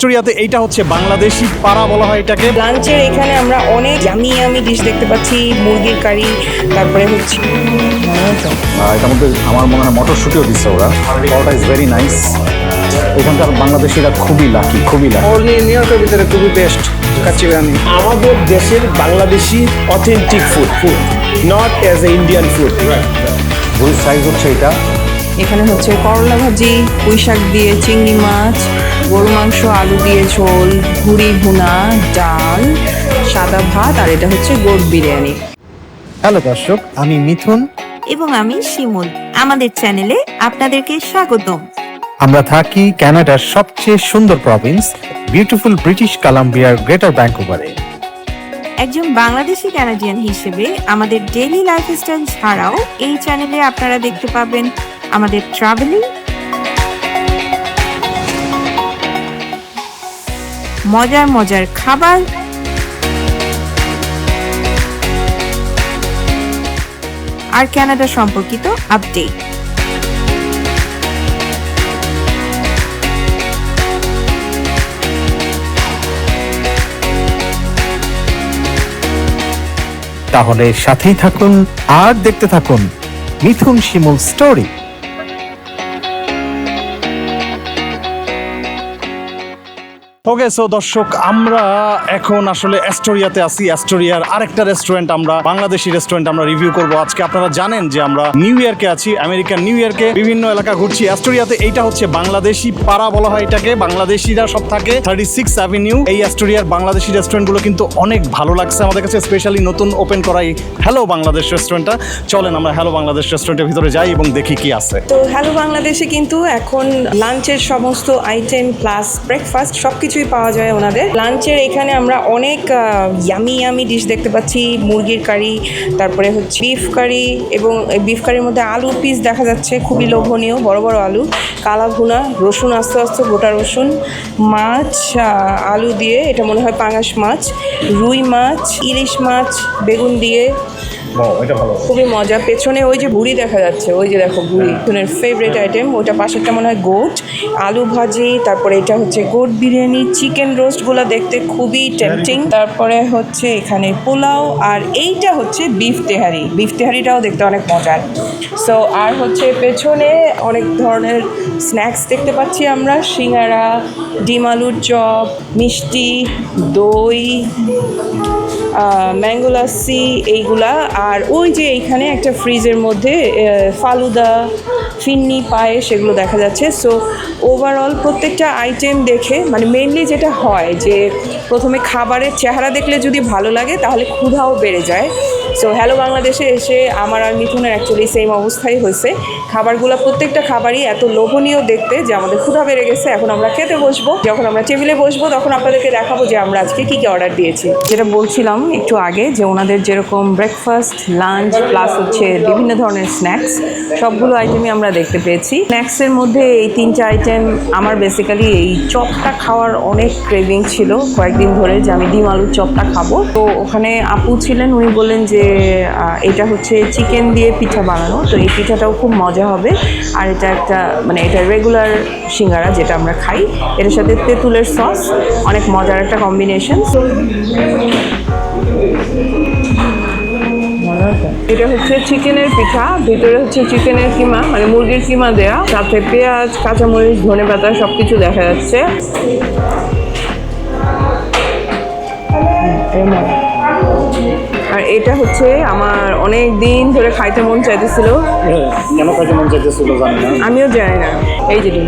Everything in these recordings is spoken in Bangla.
ভিক্টোরিয়াতে এইটা হচ্ছে বাংলাদেশি পাড়া বলা হয় এটাকে। লাঞ্চের এখানে আমরা অনেক ইয়ামি ইয়ামি ডিশ দেখতে পাচ্ছি মুরগির কারি তারপরে হচ্ছে এটার মধ্যে আমার মনে হয় মটরশুটিও দিচ্ছে ওরা। পাওয়াটা ইজ ভেরি নাইস এখানকার বাংলাদেশিরা খুবই লাকি খুবই লাকি অনলি নিউ ইয়র্কের ভিতরে খুবই বেস্ট কাচ্চি বিরিয়ানি। আমাদের দেশের Bangladeshi authentic food food not as a Indian food ভুল সাইজ হচ্ছে এটা। এখানে হচ্ছে করলা ভাজি পুঁই শাক দিয়ে চিংড়ি মাছ গরু মাংস আলু দিয়ে ঝোল ঘুড়ি ভুনা ডাল সাদা ভাত আর এটা হচ্ছে গোট বিরিয়ানি। হ্যালো দর্শক আমি মিথুন। এবং আমি শিমুল। আমাদের চ্যানেলে আপনাদেরকে স্বাগতম। আমরা থাকি কানাডার সবচেয়ে সুন্দর প্রভিন্স বিউটিফুল ব্রিটিশ কলাম্বিয়ার গ্রেটার ব্যাঙ্কুভারে একজন বাংলাদেশি ক্যানাডিয়ান হিসেবে আমাদের ডেইলি লাইফস্টাইল ছাড়াও এই চ্যানেলে আপনারা দেখতে পাবেন আমাদের ট্রাভেলিং মজার মজার খাবার, আর ক্যানাডা সম্পর্কিত আপডেট তাহলে সাথেই থাকুন আর দেখতে থাকুন মিথুন শিমুল স্টোরি ওকে সো দর্শক, আমরা এখন আসলে অ্যাস্টোরিয়াতে আছি। অ্যাস্টোরিয়ার আরেকটা রেস্টুরেন্ট আমরা, বাংলাদেশি রেস্টুরেন্ট আমরা রিভিউ করব। আজকে আপনারা জানেন যে আমরা নিউ ইয়র্কে আছি আমেরিকান নিউ ইয়র্কে বিভিন্ন এলাকা ঘুরছি। অ্যাস্টোরিয়াতে এইটা হচ্ছে বাংলাদেশি পাড়া বলা হয় এটাকে, বাংলাদেশিরা সব থাকে। থার্টি সিক্স অ্যাভিনিউ এই অ্যাস্টোরিয়ার বাংলাদেশি রেস্টুরেন্টগুলো কিন্তু অনেক ভালো লাগছে আমাদের কাছে স্পেশালি নতুন ওপেন করাই হ্যালো বাংলাদেশ রেস্টুরেন্টটা চলেন আমরা হ্যালো বাংলাদেশ রেস্টুরেন্টের ভিতরে যাই এবং দেখি কি আছে। তো হ্যালো বাংলাদেশে কিন্তু এখন লাঞ্চের সমস্ত আইটেম প্লাস ব্রেকফাস্ট সব কিছুই পাওয়া যায় ওনাদের। লাঞ্চের এখানে আমরা অনেক ইয়ামি ইয়ামি ডিশ দেখতে পাচ্ছি। মুরগির কারি তারপরে হচ্ছে বিফ কারি এবং বিফ কারির মধ্যে আলুর পিস দেখা যাচ্ছে খুবই লোভনীয় বড় বড় আলু। কালা ভুনা রসুন আস্তে আস্তে গোটা রসুন মাছ আলু দিয়ে এটা মনে হয় পাঙাশ মাছ রুই মাছ ইলিশ মাছ বেগুন দিয়ে। খুবই মজা। পেছনে ওই যে বুড়ি দেখা যাচ্ছে ওই যে দেখো বুড়ি ফেভারিট আইটেম ওটা পাশেরটা মনে হয় গোট আলু ভাজি তারপরে এটা হচ্ছে গোট বিরিয়ানি চিকেন রোস্টগুলো দেখতে খুবই টেম্পটিং তারপরে হচ্ছে এখানে পোলাও আর এইটা হচ্ছে বিফ তেহারি। বিফ তেহারিটাও দেখতে অনেক মজার। সো আর হচ্ছে পেছনে অনেক ধরনের স্ন্যাক্স দেখতে পাচ্ছি আমরা। সিঙ্গারা ডিম আলুর চপ মিষ্টি দই ম্যাঙ্গো লাসি এইগুলা। আর ওই যে এইখানে একটা ফ্রিজের মধ্যে ফালুদা ফিন্নি পায়েস এগুলো দেখা যাচ্ছে। সো ওভারঅল প্রত্যেকটা আইটেম দেখে মানে মেনলি যেটা হয় যে প্রথমে খাবারের চেহারা দেখলে যদি ভালো লাগে, তাহলে ক্ষুধাও বেড়ে যায়। সো হ্যালো বাংলাদেশে এসে আমার আর মিথুনের অ্যাকচুয়ালি সেম অবস্থাই হয়েছে। খাবারগুলো প্রত্যেকটা খাবারই এত লোভনীয় দেখতে যে আমাদের ক্ষুধা বেড়ে গেছে, এখন আমরা খেতে বসবো। যখন আমরা টেবিলে বসবো, তখন আপনাদেরকে দেখাবো যে আমরা আজকে কী কী অর্ডার দিয়েছি। যেটা বলছিলাম একটু আগে যে ওনাদের যেরকম ব্রেকফাস্ট লাঞ্চ প্লাস হচ্ছে বিভিন্ন ধরনের স্ন্যাক্স সবগুলো আইটেমই আমরা দেখতে পেয়েছি। স্ন্যাক্সের মধ্যে এই তিনটা আইটেম আমার বেসিক্যালি এই চপটা খাওয়ার অনেক ক্রেভিং ছিল কয়েকদিন ধরে যে আমি ডিম আলুর চপটা খাব। তো ওখানে আপু ছিলেন, উনি বললেন যে এটা হচ্ছে চিকেন দিয়ে পিঠা বানানো। তো এই পিঠাটাও খুব মজা হবে। আর এটা একটা মানে এটা রেগুলার সিঙ্গারা যেটা আমরা খাই। এটার সাথে তেঁতুলের সস অনেক মজার একটা কম্বিনেশন এটা হচ্ছে চিকেনের পিঠা ভিতরে হচ্ছে চিকেনের কিমা মানে মুরগির কিমা দেয়া। সাথে পেঁয়াজ কাঁচামরিচ ধনে পাতা সব কিছু দেখা যাচ্ছে। আর এটা হচ্ছে আমার অনেক দিন ধরে খাইতে মন চাইতেছিল। কেন কাজে মন চাইতেছিল জানি না। আমিও জানি না। এই যে ডিম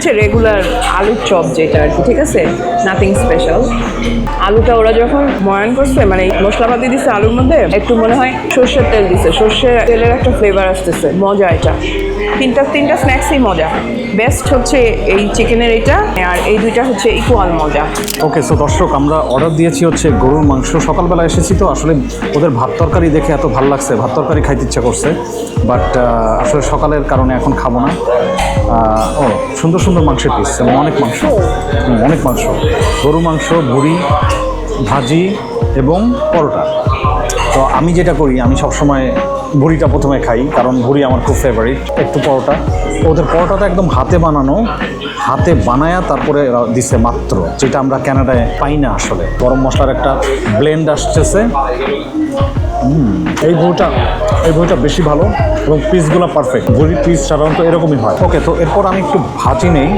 হচ্ছে রেগুলার আলুর চপ যেটা আর কি, ঠিক আছে? নাথিং স্পেশাল আলুটা ওরা যখন ময়ান করছে মানে মশলাপাতি দিছে আলুর মধ্যে, একটু মনে হয় সর্ষের তেল দিছে। সর্ষের তেলের একটা ফ্লেভার আসতেছে, মজা এটা। তিনটা তিনটা স্ন্যাক্সই মজা। বেস্ট হচ্ছে এই চিকেনের এটা, আর এই দুইটা হচ্ছে ইকুয়াল মজা। ওকে সো দর্শক, আমরা অর্ডার দিয়েছি হচ্ছে গরুর মাংস। সকালবেলা এসেছি তো, আসলে ওদের ভাত তরকারি দেখে এত ভালো লাগছে। ভাত তরকারি খাইতে ইচ্ছা করছে। বাট আসলে সকালের কারণে এখন খাব না। ও, সুন্দর সুন্দর মাংসের পিস অনেক মাংস। অনেক মাংস। গরু মাংস, ভুড়ি, ভাজি এবং পরোটা। তো আমি যেটা করি, আমি সবসময় ভুড়িটা প্রথমে খাই কারণ ভুড়ি আমার খুব ফেভারিট একটু পরোটা। ওদের পরোটাটা একদম হাতে বানানো হাতে বানায়া তারপরে দিছে মাত্র যেটা আমরা ক্যানাডায় পাই না আসলে। গরম মশলার একটা ব্লেন্ড আসতেছে। হুম, এই বইটা এই বইটা বেশি ভালো এবং পিসগুলো পারফেক্ট বড়ির পিস সাধারণত এরকমই হয়। ওকে তো এরপর আমি একটু ভাজি নেই।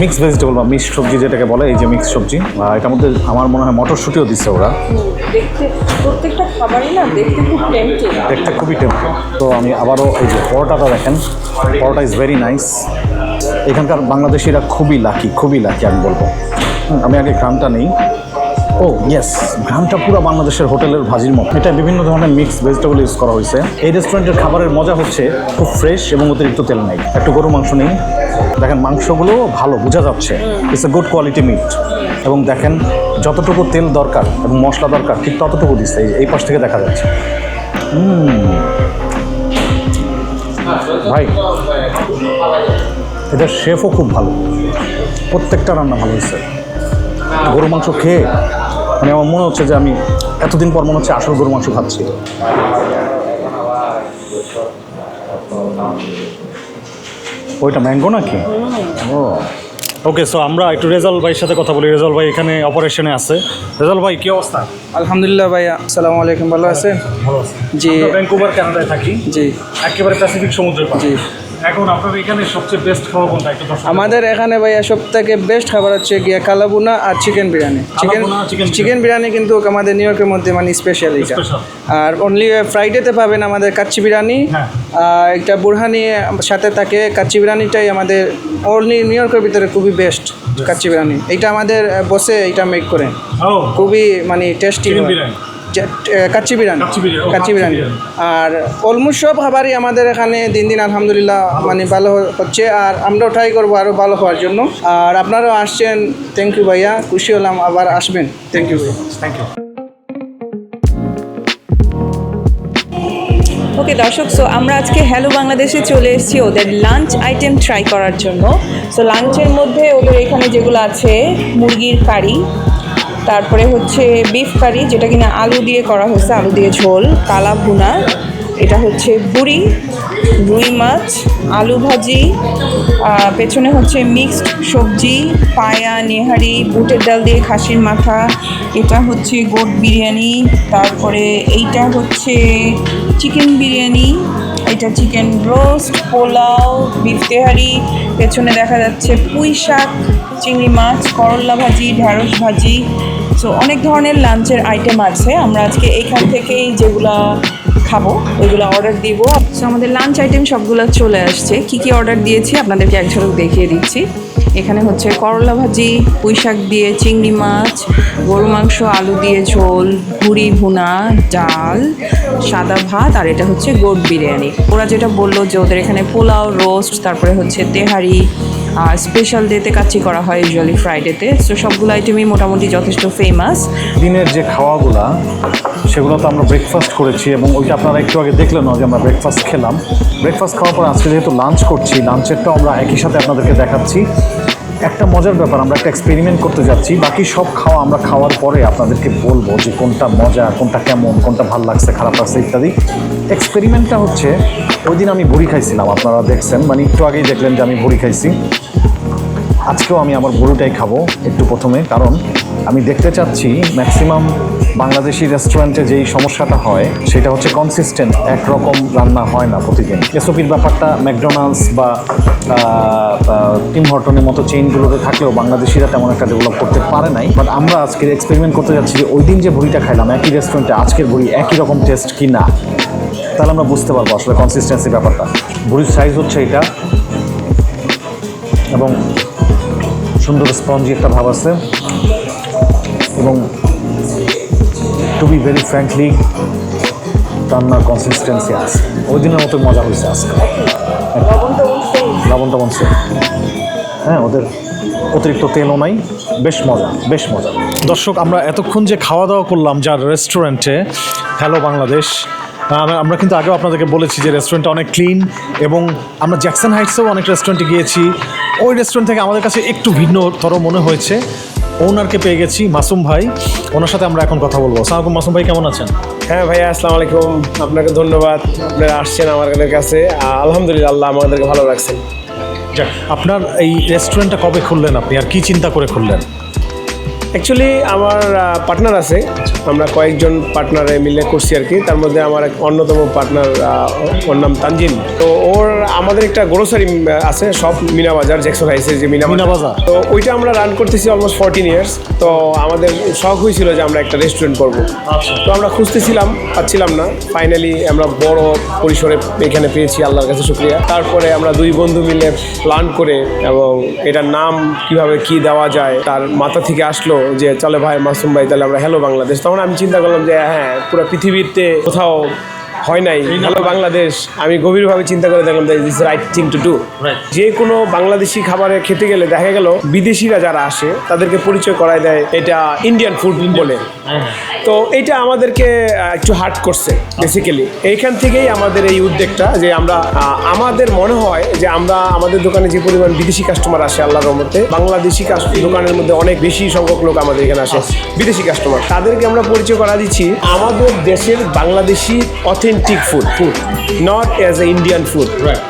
মিক্স ভেজিটেবল বা মিক্স সবজি যেটাকে বলে এই যে মিক্স সবজি। এটার মধ্যে আমার মনে হয় মটরশুঁটিও দিচ্ছে ওরা। দেখতে প্রত্যেকটা খাবারই না দেখতে খুব টেম্পটিং দেখতে খুবই টেম্পল তো আমি আবারও এই যে পরোটাটা দেখেন। পরোটা ইজ ভেরি নাইস এখানকার বাংলাদেশিরা খুবই লাকি খুবই লাকি আমি বলব। আমি আগে গ্রামটা নেই। ও ইয়েস গ্রামটা পুরো বাংলাদেশের হোটেলের ভাজির মতো। এটা বিভিন্ন ধরনের মিক্স ভেজিটেবল ইউজ করা হয়েছে। এই রেস্টুরেন্টের খাবারের মজা হচ্ছে খুব ফ্রেশ এবং অতিরিক্ত তেল নেই। একটু গরু মাংস নেই দেখেন, মাংসগুলো ভালো, বোঝা যাচ্ছে। It's a good quality meat এবং দেখেন, যতটুকু তেল দরকার এবং মশলা দরকার, ঠিক ততটুকু দিচ্ছে। এই- পাশ থেকে দেখা যাচ্ছে। ভাই এদের শেফও খুব ভালো। প্রত্যেকটা রান্না ভালো হয়েছে। গরু মাংস খেয়ে মানে আমার মনে হচ্ছে যে আমি এতদিন পর মনে হচ্ছে আসল গরু মাংস খাচ্ছি। ওইটা ম্যাঙ্গো নাকি? ও। ওকে সো আমরা একটু রেজাল ভাইয়ের সাথে কথা বলি। রেজাল ভাই এখানে অপারেশনে আছে। রেজাল ভাই কি অবস্থা? আলহামদুলিল্লাহ ভাইয়া আসসালামু আলাইকুম। ভালো আছেন? ভালো আছে। জি। ভ্যাঙ্কুভার কানাডায় থাকি। জি। একেবারে প্যাসিফিক সমুদ্রের জি। এখন আপনার এখানে সবচেয়ে বেস্ট খাবার কোনটা একটু আমাদের এখানে ভাইয়া সব থেকে বেস্ট খাবার হচ্ছে গিয়া কালাবুনা আর chicken biryani. Chicken chicken biryani. কিন্তু আমাদের নিউ ইয়র্কের মধ্যে মানে স্পেশাল এটা আর অনলি ফ্রাইডেতে পাবেন আমাদের কাচ্চি বিরিয়ানি। হ্যাঁ। আর একটা বুরহানি সাথে থাকে কাচ্চি বিরিয়ানিটাই আমাদের অনলি নিউ ইয়র্কের ভিতরে খুবই বেস্ট কাচ্চি বিরিয়ানি। এটা আমাদের বসে এটা মেক করেন। খুবই মানে টেস্টি। কাচ্চি বিরিয়ানি। কাচ্চি বিরিয়ানি। আর অলমোস্ট সব খাবারই আমাদের এখানে দিন দিন আলহামদুলিল্লাহ মানে ভালো হচ্ছে। আর আমরাও ট্রাই করব আরও ভালো হওয়ার জন্য। আর আপনারাও আসছেন। থ্যাংক ইউ ভাইয়া। খুশি হলাম আবার আসবেন। থ্যাংক ইউ ভাইয়া। থ্যাংক ইউ ওকে দর্শক সো আমরা আজকে হ্যালো বাংলাদেশে চলে এসেছি ওদের লাঞ্চ আইটেম ট্রাই করার জন্য। সো লাঞ্চের মধ্যে ওদের এখানে যেগুলো আছে মুরগির কারি তারপরে হচ্ছে বিফ কারি যেটা কিনা আলু দিয়ে করা হয়েছে, আলু দিয়ে ঝোল, কালা ভুনা। এটা হচ্ছে বুড়ি রুই মাছ, আলু ভাজি পেছনে হচ্ছে মিক্সড সবজি, পায়া, নেহারি, বুটের ডাল দিয়ে খাসির মাথা, এটা হচ্ছে গোট বিরিয়ানি, তারপরে এইটা হচ্ছে চিকেন বিরিয়ানি, এটা chicken roast polao beef tehari, পেছনে দেখা যাচ্ছে পুঁই শাক চিংড়ি মাছ করল্লা ভাজি, ঢ্যাঁড়স ভাজি সো অনেক ধরনের লাঞ্চের আইটেম আছে। আমরা আজকে এইখান থেকেই যেগুলা খাব, ওইগুলো অর্ডার দিব। সো আমাদের লাঞ্চ আইটেম সবগুলো চলে আসছে। কি কি অর্ডার দিয়েছি আপনাদেরকে এক দেখিয়ে দিচ্ছি। এখানে হচ্ছে করলা ভাজি পুঁই শাক দিয়ে চিংড়ি মাছ, গরু মাংস, আলু দিয়ে ঝোল পুরি ভুনা, ডাল, সাদা ভাত, আর এটা হচ্ছে গোট বিরিয়ানি। ওরা যেটা বলল যে ওদের এখানে পোলাও রোস্ট তারপরে হচ্ছে তেহারি স্পেশাল ডেতে কাচ্চি করা হয় ইউজুয়ালি ফ্রাইডেতে সো সবগুলো আইটেমই মোটামুটি যথেষ্ট ফেমাস দিনের যে খাওয়াগুলো, সেগুলো তো আমরা ব্রেকফাস্ট করেছি এবং ওইটা আপনারা একটু আগে দেখলেন যে আমরা ব্রেকফাস্ট খেলাম। ব্রেকফাস্ট খাওয়ার পর আজকে যেহেতু লাঞ্চ করছি লাঞ্চেরটাও আমরা একই সাথে আপনাদেরকে দেখাচ্ছি। একটা মজার ব্যাপার, আমরা একটা এক্সপেরিমেন্ট করতে যাচ্ছি, বাকি সব খাওয়া আমরা খাওয়ার পরে আপনাদেরকে বলব যে কোনটা মজা, কোনটা কেমন, কোনটা ভালো লাগছে, খারাপ লাগছে ইত্যাদি। এক্সপেরিমেন্টটা হচ্ছে, ওই দিন আমি ভুড়ি খাইছিলাম, আপনারা দেখছেন মানে একটু আগেই দেখলেন যে আমি ভুড়ি খাইছি। আজকেও আমি আমার গরুটাই খাব একটু প্রথমে, কারণ আমি দেখতে চাচ্ছি ম্যাক্সিমাম বাংলাদেশি রেস্টুরেন্টে যেই সমস্যাটা হয়, সেটা হচ্ছে কনসিস্টেন্ট একরকম রান্না হয় না প্রতিদিন। এসওপির ব্যাপারটা ম্যাকডোনাল্ডস বা টিম হর্টনের মতো চেইনগুলোতে থাকলেও বাংলাদেশিরা তেমন একটা ডেভেলপ করতে পারে নাই। বাট আমরা আজকে এক্সপেরিমেন্ট করতে যাচ্ছি যে ওই দিন যে ভুড়িটা খাইলাম, একই রেস্টুরেন্টে আজকের ভুড়ি একই রকম টেস্ট কি না? তাহলে আমরা বুঝতে পারব আসলে কনসিস্টেন্সি ব্যাপারটা। ভুড়ির সাইজ হচ্ছে এটা এবং সুন্দর স্পঞ্জি একটা ভাব আছে। এবং টু বি ভেরি ফ্র্যাঙ্কলি রান্নার কনসিস্টেন্সি আছে। ওই দিনের মতো মজা হয়েছে আজকে। লবণ টবণ same। হ্যাঁ ওদের অতিরিক্ত তেলও নাই। বেশ মজা বেশ মজা। দর্শক, আমরা এতক্ষণ যে খাওয়া দাওয়া করলাম যার রেস্টুরেন্টে হ্যালো বাংলাদেশ আমরা- আমরা কিন্তু আগেও আপনাদেরকে বলেছি যে রেস্টুরেন্টটা অনেক ক্লিন এবং আমরা জ্যাকসন হাইটসেও অনেক রেস্টুরেন্টে গিয়েছি। ওই রেস্টুরেন্ট থেকে আমাদের কাছে একটু ভিন্নতর মনে হয়েছে। ওনারকে পেয়ে গেছি মাসুম ভাই। ওনার সাথে আমরা এখন কথা বলব। আসসালামাইকুম মাসুম ভাই কেমন আছেন? হ্যাঁ ভাইয়া আসসালামু আলাইকুম। আপনাকে ধন্যবাদ। আপনারা আসছেন আমাদের কাছে। আলহামদুলিল্লাহ আল্লাহ আমাদেরকে ভালো রাখছেন। যাক আপনার এই রেস্টুরেন্টটা কবে খুললেন আপনি? আর কি চিন্তা করে খুললেন? অ্যাকচুয়ালি আমার পার্টনার আছে। আমরা কয়েকজন পার্টনারে মিলে করছি আর কি। তার মধ্যে আমার এক অন্যতম পার্টনার ওর নাম তানজিন তো ওর আমাদের একটা গ্রোসারি আছে সব মিনা বাজার জ্যাকসন হাইসের যে মিনা মিনা বাজার। তো ওইটা আমরা রান করতেছি অলমোস্ট ফোরটিন ইয়ার্স তো আমাদের শখ হয়েছিল যে আমরা একটা রেস্টুরেন্ট করব। তো আমরা খুঁজতেছিলাম পাচ্ছিলাম না। ফাইনালি আমরা বড় পরিসরে এখানে পেয়েছি আল্লাহর কাছে শুক্রিয়া। তারপরে আমরা দুই বন্ধু মিলে প্ল্যান করে এবং এটার নাম কীভাবে কি দেওয়া যায় তার মাথা থেকে আসলো। যে, চলে ভাই, মাসুম ভাই, তাহলে আমরা হ্যালো বাংলাদেশ। তখন আমি চিন্তা করলাম যে হ্যাঁ পুরো পৃথিবীতে কোথাও হয় নাই। হ্যালো বাংলাদেশ। আমি গভীরভাবে চিন্তা করে দেখলাম this right thing to do যে কোনো বাংলাদেশি খাবারে খেতে গেলে দেখা গেল বিদেশিরা যারা আসে তাদেরকে পরিচয় করায় দেয় এটা ইন্ডিয়ান ফুড বলে। তো এটা আমাদেরকে একটু হার্ট করছে বেসিক্যালি এইখান থেকেই আমাদের এই উদ্যোগটা যে আমরা আমাদের মনে হয় যে আমরা আমাদের দোকানে যে পরিমাণ বিদেশি কাস্টমার আসে আল্লাহর রহমতে বাংলাদেশি দোকানের মধ্যে অনেক বেশি সংখ্যক লোক আমাদের এখানে আসে বিদেশি কাস্টমার তাদেরকে আমরা পরিচয় করা দিচ্ছি আমাদের দেশের Bangladeshi authentic food food not as a Indian food right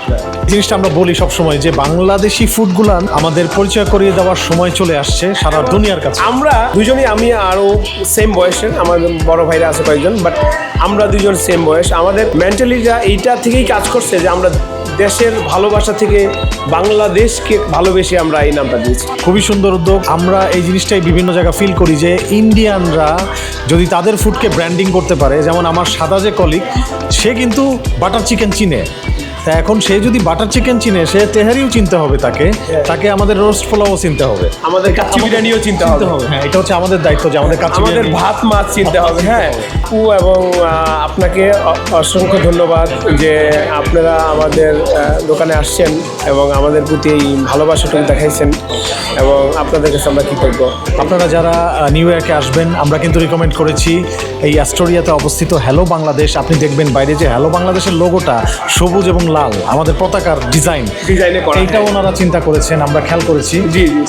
জিনিসটা আমরা বলি সব সময় যে বাংলাদেশি ফুডগুলো আমাদের পরিচয় করিয়ে দেওয়ার সময় চলে আসছে সারা দুনিয়ার কাছে। আমরা দুজনই আমি আরও সেম বয়সের আমার বড় ভাইরা আছে কয়েকজন বাট আমরা দুজন সেম বয়স। আমাদের মেন্টালিটা এইটা থেকেই কাজ করছে যে আমরা দেশের ভালোবাসা থেকে বাংলাদেশকে ভালোবেসে আমরা এই নামটা দিয়েছি। খুবই সুন্দর উদ্যোগ। আমরা এই জিনিসটাই বিভিন্ন জায়গায় ফিল করি যে ইন্ডিয়ানরা যদি তাদের ফুডকে ব্র্যান্ডিং করতে পারে, যেমন আমার সাদা যে কলিগ সে কিন্তু বাটার চিকেন চিনে। তা এখন সে যদি বাটার চিকেন চিনে সে তেহারিও চিনতে হবে তাকে। তাকে আমাদের রোস্ট পোলাও চিনতে হবে। আমাদের কাচ্চি বিরিয়ানিও চিন্তা হবে। হ্যাঁ এটা হচ্ছে আমাদের দায়িত্ব যে আমাদের কাছে আমাদের ভাত মাছ চিনতে হবে হ্যাঁ। আপু এবং আপনাকে অসংখ্য ধন্যবাদ যে আপনারা আমাদের দোকানে আসছেন এবং আমাদের প্রতি এই ভালোবাসাটুকু দেখাইছেন এবং আপনাদের কাছে আমরা কৃতজ্ঞ। আপনারা যারা নিউ ইয়র্কে আসবেন আমরা কিন্তু রিকমেন্ড করেছি এই অ্যাস্টোরিয়াতে অবস্থিত হ্যালো বাংলাদেশ আপনি দেখবেন বাইরে যে হ্যালো বাংলাদেশের লোগোটা সবুজ এবং লাল আমাদের পতাকার ডিজাইন। এইটা ওনারা চিন্তা করেছেন আমরা খেয়াল করেছি।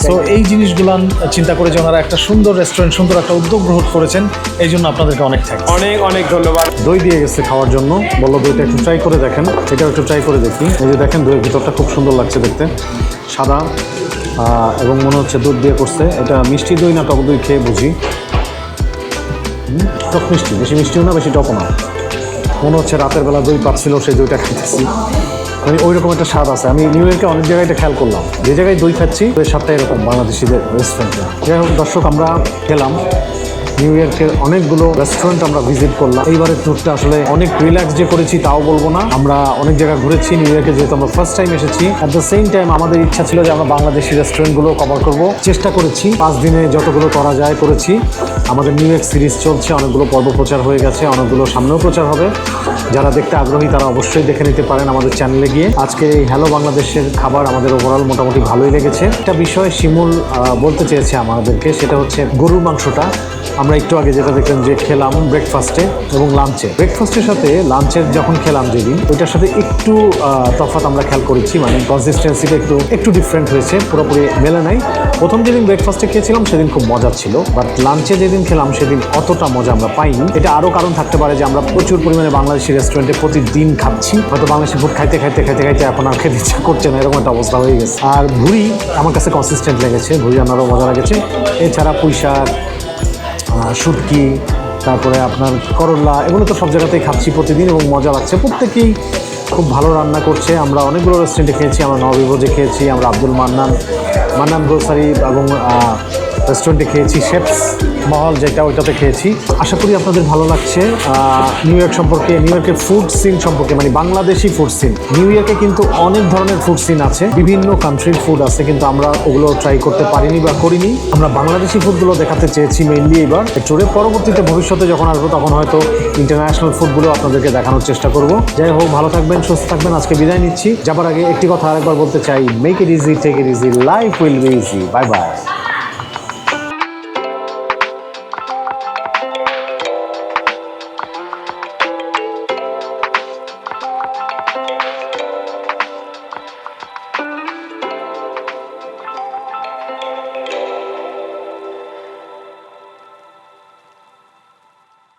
তো এই জিনিসগুলো চিন্তা করে যে ওনারা একটা সুন্দর রেস্টুরেন্ট সুন্দর একটা উদ্যোগ গ্রহণ করেছেন এই জন্য আপনাদেরকে অনেক থ্যাংক অনেক অনেক ধন্যবাদ। দই দিয়ে গেছে খাওয়ার জন্য। বলল দইটা একটু ট্রাই করে দেখেন। এটাও একটু ট্রাই করে দেখি। এই যে দেখেন দইয়ের ভিতরটা খুব সুন্দর লাগছে দেখতে। সাদা আহ, এবং মনে হচ্ছে দুধ দিয়ে করছে। এটা মিষ্টি দই না টক দই খেয়ে বুঝি। টক মিষ্টি বেশি মিষ্টিও না বেশি টকও না। মনে হচ্ছে রাতের বেলা দই পাচ্ছিল সেই দইটা খাইতেছি। মানে ওই রকম একটা স্বাদ আছে। আমি নিউ ইয়র্কে অনেক জায়গায় খেয়াল করলাম। যে জায়গায় দই খাচ্ছি, ওই স্বাদটা এরকম বাংলাদেশিদের রেস্টুরেন্টে যাই হোক, দর্শক, আমরা গেলাম। নিউ ইয়র্কের অনেকগুলো রেস্টুরেন্ট আমরা ভিজিট করলাম। এইবারের ট্যুরটা আসলে অনেক রিল্যাক্স যে করেছি তাও বলব না। আমরা অনেক জায়গা ঘুরেছি নিউ ইয়র্কে যেহেতু আমরা ফার্স্ট টাইম এসেছি। অ্যাট দ্য সেম টাইম আমাদের ইচ্ছা ছিল যে আমরা বাংলাদেশি রেস্টুরেন্টগুলো কভার করব। চেষ্টা করেছি, পাঁচ দিনে যতগুলো করা যায় করেছি। আমাদের নিউ ইয়র্ক সিরিজ চলছে, অনেকগুলো পর্ব প্রচার হয়ে গেছে, অনেকগুলো সামনেও প্রচার হবে। যারা দেখতে আগ্রহী, তারা অবশ্যই দেখে নিতে পারেন আমাদের চ্যানেলে গিয়ে। আজকে এই হ্যালো বাংলাদেশের খাবার আমাদের ওভারঅল মোটামুটি ভালোই লেগেছে। একটা বিষয় শিমুল বলতে চেয়েছে আমাদেরকে, সেটা হচ্ছে গরুর মাংসটা। আমরা একটু আগে যেটা দেখলাম যে খেলাম ব্রেকফাস্টে এবং লাঞ্চে ব্রেকফাস্টের সাথে লাঞ্চের যখন খেলাম যেদিন, ওইটার সাথে একটু তফাৎ আমরা খেয়াল করেছি মানে কনসিস্টেন্সিটা একটু একটু ডিফারেন্ট হয়েছে, পুরোপুরি মেলে নাই। প্রথম যেদিন ব্রেকফাস্টে খেয়েছিলাম, সেদিন খুব মজা ছিল বাট লাঞ্চে যেদিন খেলাম, সেদিন অতটা মজা আমরা পাইনি। এটা আরও কারণ থাকতে পারে যে আমরা প্রচুর পরিমাণে বাংলাদেশি রেস্টুরেন্টে প্রতিদিন খাচ্ছি। হয়তো বাংলাদেশি ফুড খাইতে খাইতে খাইতে খাইতে এখন আর খেতে ইচ্ছা করছে না, এরকম একটা অবস্থা হয়ে গেছে। আর ভুড়ি আমার কাছে কনসিস্টেন্ট লেগেছে ভুড়ি রান্নারও মজা লেগেছে। এছাড়া পুঁই শাক শুটকি তারপরে আপনার করল্লা এগুলো তো সব জায়গাতেই খাচ্ছি প্রতিদিন এবং মজা লাগছে। প্রত্যেকেই খুব ভালো রান্না করছে। আমরা অনেকগুলো রেস্টুরেন্টে খেয়েছি, আমরা নবীভোজে খেয়েছি, আমরা আব্দুল মান্নান মান্নান গ্রোসারি এবং রেস্টুরেন্টে খেয়েছি শেফস মহল যেটা ওইটাতে খেয়েছি। আশা করি আপনাদের ভালো লাগছে। নিউ ইয়র্ক সম্পর্কে নিউ ইয়র্কের ফুড সিন সম্পর্কে মানে বাংলাদেশি ফুড সিন নিউ ইয়র্কে কিন্তু অনেক ধরনের ফুড সিন আছে, বিভিন্ন কান্ট্রির ফুড আছে, কিন্তু আমরা ওগুলো ট্রাই করতে পারিনি বা করিনি। আমরা বাংলাদেশি ফুডগুলো দেখাতে চেয়েছি মেইনলি এবার। ট্যুরে পরবর্তীতে ভবিষ্যতে যখন আসব, তখন হয়তো ইন্টারন্যাশনাল ফুডগুলো আপনাদেরকে দেখানোর চেষ্টা করব। যাই হোক, ভালো থাকবেন, সুস্থ থাকবেন, আজকে বিদায় নিচ্ছি। যাবার আগে একটি কথা আরেকবার বলতে চাই make it easy take it easy life will be easy bye bye